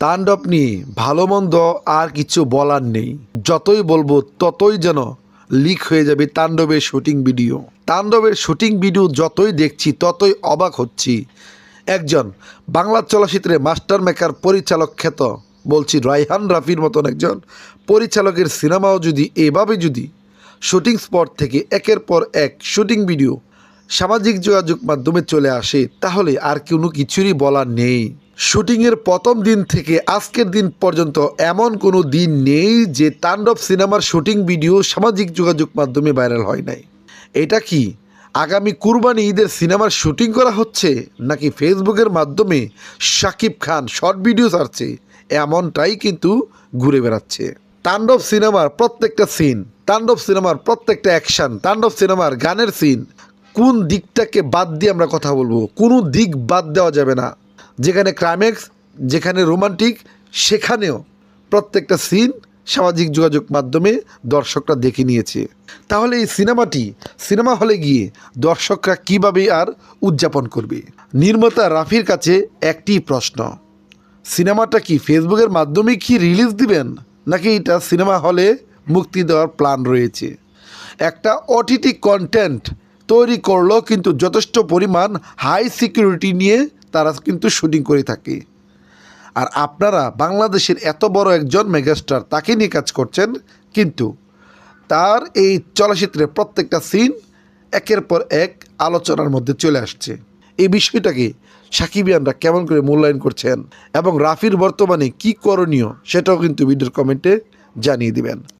তাণ্ডব নিয়ে ভালো মন্দ আর কিছু বলার নেই। যতই বলব ততই যেন লিক হয়ে যাবে তাণ্ডবের শুটিং ভিডিও। তাণ্ডবের শুটিং ভিডিও যতই দেখছি ততই অবাক হচ্ছি। একজন বাংলা চলচ্চিত্রে মাস্টার মেকার পরিচালক খ্যাত, বলছি রায়হান রাফির মতন একজন পরিচালকের সিনেমাও যদি এভাবে যদি শুটিং স্পট থেকে একের পর এক শুটিং ভিডিও সামাজিক যোগাযোগ মাধ্যমে চলে আসে, তাহলে আর কোনো কিছুরই বলার নেই। শুটিংয়ের প্রথম দিন থেকে আজকের দিন পর্যন্ত এমন কোনো দিন নেই যে তাণ্ডব সিনেমার শুটিং ভিডিও সামাজিক যোগাযোগ মাধ্যমে ভাইরাল হয় নাই। এটা কি আগামী কুরবানি ঈদের সিনেমার শুটিং করা হচ্ছে নাকি ফেসবুকের মাধ্যমে? শাকিব খান শর্ট ভিডিও ছাড়ছে, এমনটাই কিন্তু ঘুরে বেড়াচ্ছে। তাণ্ডব সিনেমার প্রত্যেকটা সিন, তাণ্ডব সিনেমার প্রত্যেকটা অ্যাকশন, তাণ্ডব সিনেমার গানের সিন, কোন দিকটাকে বাদ দিয়ে আমরা কথা বলব? কোনো দিক বাদ দেওয়া যাবে না। যেখানে ক্লাইম্যাক্স যেখানে রোমান্টিক সেখানেও প্রত্যেকটা সিন সামাজিক যোগাযোগ মাধ্যমে দর্শকরা দেখে নিয়েছে। তাহলে এই সিনেমাটি সিনেমা হলে গিয়ে দর্শকরা কীভাবে আর উদযাপন করবে? নির্মাতা রাফির কাছে একটি প্রশ্ন সিনেমাটা কি ফেসবুকের মাধ্যমে কি রিলিজ দিবেন, নাকি এটা সিনেমা হলে মুক্তি দেওয়ার প্ল্যান রয়েছে? একটা ওটিটি কন্টেন্ট তৈরি করলেও কিন্তু যথেষ্ট পরিমাণ হাই সিকিউরিটি নিয়ে তারা কিন্তু শুটিং করে থাকে। আর আপনারা বাংলাদেশের এত বড় একজন মেগাস্টার তাকে নিয়ে কাজ করছেন, কিন্তু তার এই চলচ্চিত্রের প্রত্যেকটা সিন একের পর এক আলোচনার মধ্যে চলে আসছে। এই বিষয়টাকে সাকিবিয়ানরা কেমন করে মূল্যায়ন করছেন এবং রাফির বর্তমানে কি করণীয় সেটাও কিন্তু ভিডিওর কমেন্টে জানিয়ে দিবেন।